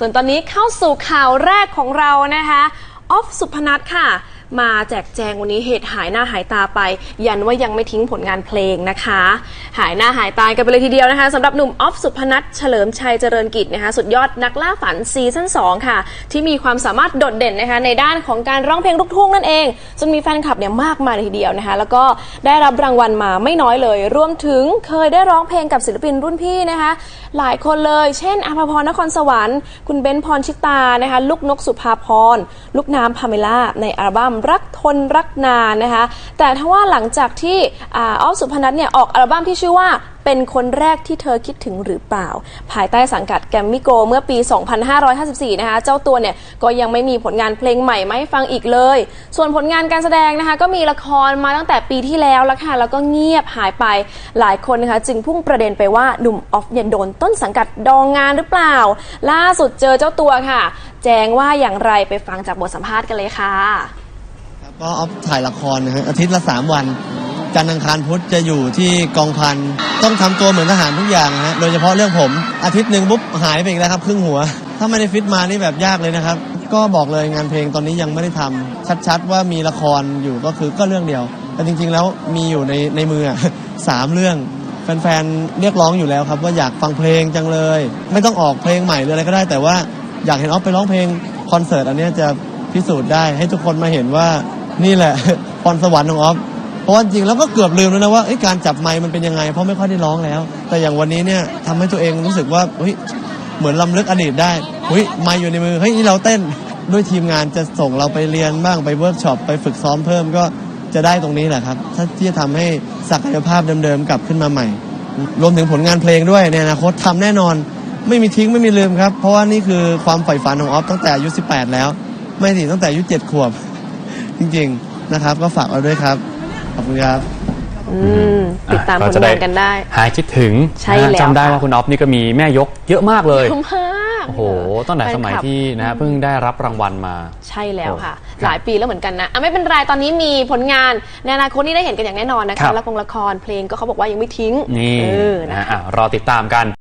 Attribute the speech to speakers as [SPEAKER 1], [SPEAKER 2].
[SPEAKER 1] ส่วนตอนนี้เข้าสู่ข่าวแรกของเรานะคะ ออฟสุพนัทค่ะ มาแจกแจงวันนี้เหตุหายหน้าหายตาไป ยันว่ายังไม่ทิ้งผลงานเพลงนะคะ หายหน้าหายตากันไปเลยทีเดียวนะคะสำหรับหนุ่มออฟสุพนัทเฉลิมชัยเจริญกิจนะคะสุดยอดนักล่าฝันซีซั่น2ค่ะ ที่มีความสามารถโดดเด่นนะคะในด้านของการร้องเพลงลูกทุ่งนั่นเองจนมีแฟนคลับเนี่ยมากมายเลยทีเดียวนะคะ แล้วก็ได้รับรางวัลมาไม่น้อยเลย รวมถึงเคยได้ร้องเพลงกับศิลปินรุ่นพี่นะคะ หลายคนเลยเช่นอภพรนครสวรรค์ คุณเบนซ์พรชิตานะคะลูกนกสุภาพรลูกน้ำพาเมล่าในอัลบั้มรักทนรักนานนะคะ แต่ถ้าว่าหลังจากที่อาอฟสุพนัทเนี่ยออกอัลบั้มที่ชื่อว่าเป็นคนแรกที่เธอคิดถึงหรือเปล่า ภายใต้สังกัดแกรมมิโกเมื่อปี 2554 นะคะ เจ้าตัวเนี่ยก็ยังไม่มีผลงานเพลงใหม่มาให้ฟังอีกเลย ส่วนผลงานการแสดงนะคะ ก็มีละครมาตั้งแต่ปีที่แล้วแล้วค่ะ แล้วก็เงียบหายไปหลายคนนะคะ จึงพุ่งประเด็นไปว่าหนุ่มออฟเนี่ยโดนต้นสังกัดดองงานหรือเปล่า ล่าสุดเจอเจ้าตัวค่ะ แจ้งว่าอย่างไรไปฟังจากบทสัมภาษณ์กันเลยค่ะ
[SPEAKER 2] ก็ออฟถ่ายละครนะฮะอาทิตย์ละ 3 วัน จันทร์อังคารพุธจะอยู่ที่กองพัน ต้องทำตัวเหมือนทหารทุกอย่างนะฮะ โดยเฉพาะเรื่องผม อาทิตย์หนึ่งปุ๊บหายไปอีกแล้วครับ ครึ่งหัว ถ้าไม่ได้ฟิตมานี่แบบยากเลยนะครับ ก็บอกเลยงานเพลงตอนนี้ยังไม่ได้ทำชัดๆว่ามีละครอยู่ก็คือก็เรื่องเดียว แต่จริงๆแล้วมีอยู่ในในมืออะ สามเรื่อง แฟนๆ เรียกร้องอยู่แล้วครับ ว่าอยากฟังเพลงจังเลย ไม่ต้องออกเพลงใหม่หรืออะไรก็ได้ แต่ว่าอยากเห็นออฟไปร้องเพลงคอนเสิร์ตอันเนี้ยจะพิสูจน์ได้ให้ทุกคนมาเห็นว่า นี่แหละพรสวรรค์ของออฟเพราะว่าจริงแล้วก็เกือบลืมแล้วนะว่าการจับไมค์มันเป็นยังไง เพราะไม่ค่อยได้ร้องแล้ว แต่อย่างวันนี้เนี่ยทำให้ตัวเองรู้สึกว่าเฮ้ยเหมือนลำลึกอดีตได้เฮ้ยไมค์อยู่ในมือเฮ้ยนี่เราเต้นด้วยทีมงานจะส่งเราไปเรียนบ้างไปเวิร์กช็อปไปฝึกซ้อมเพิ่มก็จะได้ตรงนี้แหละครับถ้าที่จะทำให้ศักยภาพเดิมๆกลับขึ้นมาใหม่ รวมถึงผลงานเพลงด้วยในอนาคตทำแน่นอน ไม่มีทิ้งไม่มีลืมครับ เพราะว่านี่คือความใฝ่ฝันของออฟตั้งแต่อายุ 18 แล้ว ไม่สิตั้งแต่อายุ7ขวบ จริงๆนะครับ ก็ฝากเอาด้วยครับขอบคุณครับ
[SPEAKER 1] อืมติดตามผ
[SPEAKER 3] ก็
[SPEAKER 1] ล
[SPEAKER 3] จะ
[SPEAKER 1] งานกันได้
[SPEAKER 3] หายคิดถึง
[SPEAKER 1] ใช่
[SPEAKER 3] นะฮะ
[SPEAKER 1] แล้ว
[SPEAKER 3] จำได้
[SPEAKER 1] ค่ะ
[SPEAKER 3] ว่าคุณอ๊อฟนี่ก็มีแม่ยกเยอะมากเลย
[SPEAKER 1] เยอะมาก
[SPEAKER 3] โอ้โหตั้งแต่สมัยที่นะฮะเพิ่งได้รับรางวัลมา
[SPEAKER 1] ใช่แล้วค่ะ
[SPEAKER 3] โอ้ครับ
[SPEAKER 1] หลายปีแล้วเหมือนกันนะอะไม่เป็นไรตอนนี้มีผลงานในอนาคตนี่ได้เห็นกันอย่างแน่นอนนะ
[SPEAKER 3] ครั
[SPEAKER 1] คะ
[SPEAKER 3] บ
[SPEAKER 1] ละครละครเพลงก็เขาบอกว่ายังไม่ทิ้ง
[SPEAKER 3] นี่
[SPEAKER 1] เออ
[SPEAKER 3] นะ
[SPEAKER 1] นะ
[SPEAKER 3] ฮะ
[SPEAKER 1] คะ
[SPEAKER 3] อะรอติดตามกัน